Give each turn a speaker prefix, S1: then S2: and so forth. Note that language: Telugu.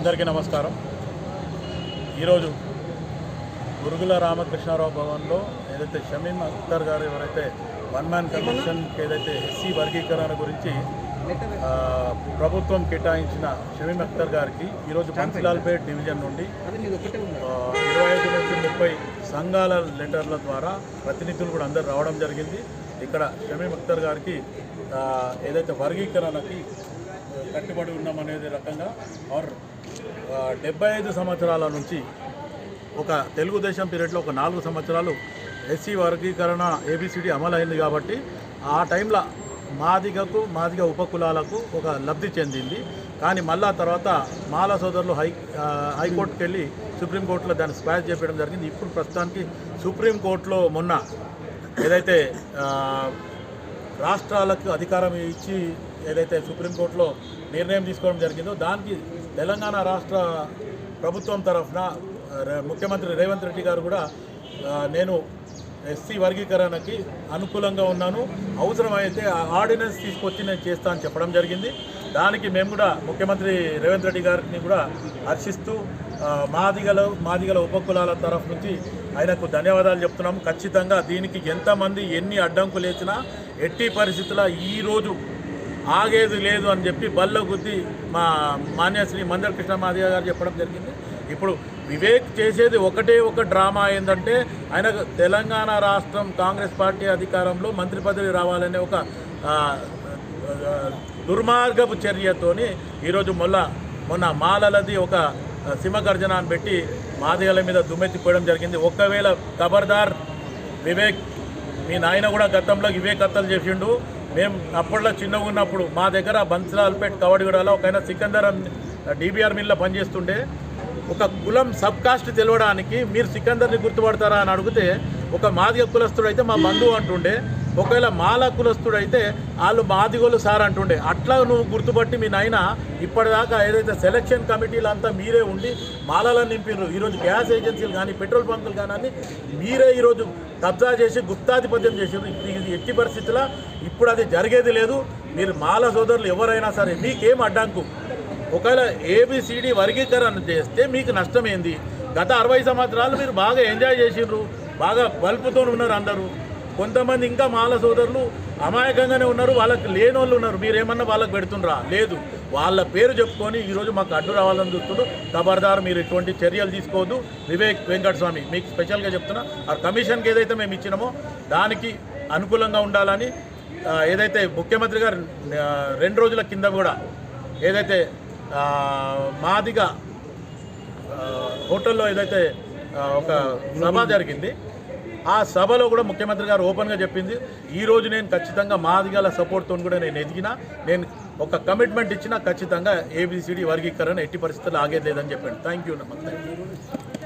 S1: అందరికీ నమస్కారం. ఈరోజు గురుగుల రామకృష్ణారావు భవన్లో ఏదైతే షమీమ్ అఖ్తర్ గారు ఎవరైతే వన్ మ్యాన్ కమిషన్కి ఏదైతే ఎస్సీ వర్గీకరణ గురించి ప్రభుత్వం కేటాయించిన షమీమ్ అఖ్తర్ గారికి ఈరోజు పంచలాల్పేట్ డివిజన్ నుండి ఇరవై ఐదు నుంచి ముప్పై సంఘాల లెటర్ల ద్వారా ప్రతినిధులు కూడా అందరు రావడం జరిగింది. ఇక్కడ షమీమ్ అఖ్తర్ గారికి ఏదైతే వర్గీకరణకి కట్టుబడి ఉన్నామనేది రకంగా ఆర్ డెబ్బై ఐదు సంవత్సరాల నుంచి ఒక తెలుగుదేశం పీరియడ్లో ఒక నాలుగు సంవత్సరాలు ఎస్సీ వర్గీకరణ ఏబిసిడి అమలు అయింది కాబట్టి ఆ టైంలో మాదిగకు మాదిగ ఉపకులాలకు ఒక లబ్ధి చెందింది. కానీ మళ్ళా తర్వాత మాల సోదరులు హై ఆ, హైకోర్టుకి వెళ్ళి సుప్రీంకోర్టులో దాన్ని స్క్వాష్ చేయడం జరిగింది. ఇప్పుడు ప్రస్తుతానికి సుప్రీంకోర్టులో మొన్న ఏదైతే రాష్ట్రాలకు అధికారం ఇచ్చి ఏదైతే సుప్రీంకోర్టులో నిర్ణయం తీసుకోవడం జరిగిందో దానికి తెలంగాణ రాష్ట్ర ప్రభుత్వం తరఫున ముఖ్యమంత్రి రేవంత్ రెడ్డి గారు కూడా నేను ఎస్సీ వర్గీకరణకి అనుకూలంగా ఉన్నాను. అవసరమైతే ఆ ఆర్డినెన్స్ తీసుకొచ్చి నేను చేస్తా అని చెప్పడం జరిగింది. దానికి మేము కూడా ముఖ్యమంత్రి రేవంత్ రెడ్డి గారిని కూడా హర్షిస్తూ మాదిగల మాదిగల ఉపకులాల తరఫు నుంచి ఆయనకు ధన్యవాదాలు చెప్తున్నాం. ఖచ్చితంగా దీనికి ఎంతమంది ఎన్ని అడ్డంకులు వేసినా ఎట్టి పరిస్థితుల ఈరోజు ఆగేది లేదు అని చెప్పి బల్ల గుద్ది మా మాన్యశ్రీ మందర్ కృష్ణ మాదిగ గారు చెప్పడం జరిగింది. ఇప్పుడు వివేక్ చేసేది ఒకటే ఒక డ్రామా ఏంటంటే ఆయన తెలంగాణ రాష్ట్రం కాంగ్రెస్ పార్టీ అధికారంలో మంత్రి పదవి రావాలనే ఒక దుర్మార్గపు చర్యతోని ఈరోజు మొల్ల మొన్న మాలలది ఒక సింహగర్జన అని పెట్టి మాదిగల మీద దుమ్మెత్తిపోయడం జరిగింది. ఒకవేళ ఖబర్దార్ వివేక్ మీ నాయన కూడా గతంలో ఇవే కథలు చేసిండు. మేము అప్పట్లో చిన్నగా ఉన్నప్పుడు మా దగ్గర బన్సలాల్పేట్ కవడిగూడలో ఒక ఆయన సికందర్ డీబీఆర్ మిల్లో పనిచేస్తుండే. ఒక కులం సబ్ కాస్ట్ తెలవడానికి మీరు సికందర్ని గుర్తుపడతారా అని అడిగితే ఒక మాదిగ కులస్తుడైతే మా బంధువు అంటుండే ఒకవేళ మాల కులస్తుడైతే వాళ్ళు మాదిగోలు సార్ అంటుండే. అట్లా నువ్వు గుర్తుపట్టి మీ నాయన ఇప్పటిదాకా ఏదైతే సెలక్షన్ కమిటీలు అంతా మీరే ఉండి మాలలను నింపిర్రు ఈరోజు గ్యాస్ ఏజెన్సీలు కానీ పెట్రోల్ బంకులు కానీ మీరే ఈరోజు కబ్జా చేసి గుప్తాధిపత్యం చేసారు ఇది ఎట్టి పరిస్థితుల్లో ఇప్పుడు అది జరిగేది లేదు. మీరు మాల సోదరులు ఎవరైనా సరే మీకేం అడ్డంకు? ఒకవేళ ఏబిసిడి వర్గీకరణ చేస్తే మీకు నష్టం ఏంది గత అరవై సంవత్సరాలు మీరు బాగా ఎంజాయ్ చేసిండ్రు బాగా బల్పుతో ఉన్నారు అందరూ. కొంతమంది ఇంకా మాల సోదరులు అమాయకంగానే ఉన్నారు వాళ్ళకి లేని వాళ్ళు ఉన్నారు. మీరేమన్నా వాళ్ళకి పెడుతుండ్రా? లేదు. వాళ్ళ పేరు చెప్పుకొని ఈరోజు మాకు అడ్డు రావాలని చూస్తున్నారు ఖబర్దారు మీరు ఇటువంటి చర్యలు తీసుకోవద్దు. వివేక్ వెంకటస్వామి మీకు స్పెషల్గా చెప్తున్నా ఆ కమిషన్కి ఏదైతే మేము ఇచ్చినామో దానికి అనుకూలంగా ఉండాలని ఏదైతే ముఖ్యమంత్రి గారు రెండు రోజుల కింద కూడా ఏదైతే మాదిగా హోటల్లో ఏదైతే ఒక సభ జరిగింది ఆ సభలో కూడా ముఖ్యమంత్రి గారు ఓపెన్గా చెప్పింది ఈ రోజు నేను ఖచ్చితంగా మాదిగల సపోర్ట్తో కూడా నేను ఎదిగిన నేను ఒక కమిట్మెంట్ ఇచ్చినా ఖచ్చితంగా ఏబిసిడి వర్గీకరణ ఎట్టి పరిస్థితుల్లో ఆగేది లేదని చెప్పాను థ్యాంక్ యూ నమస్తే.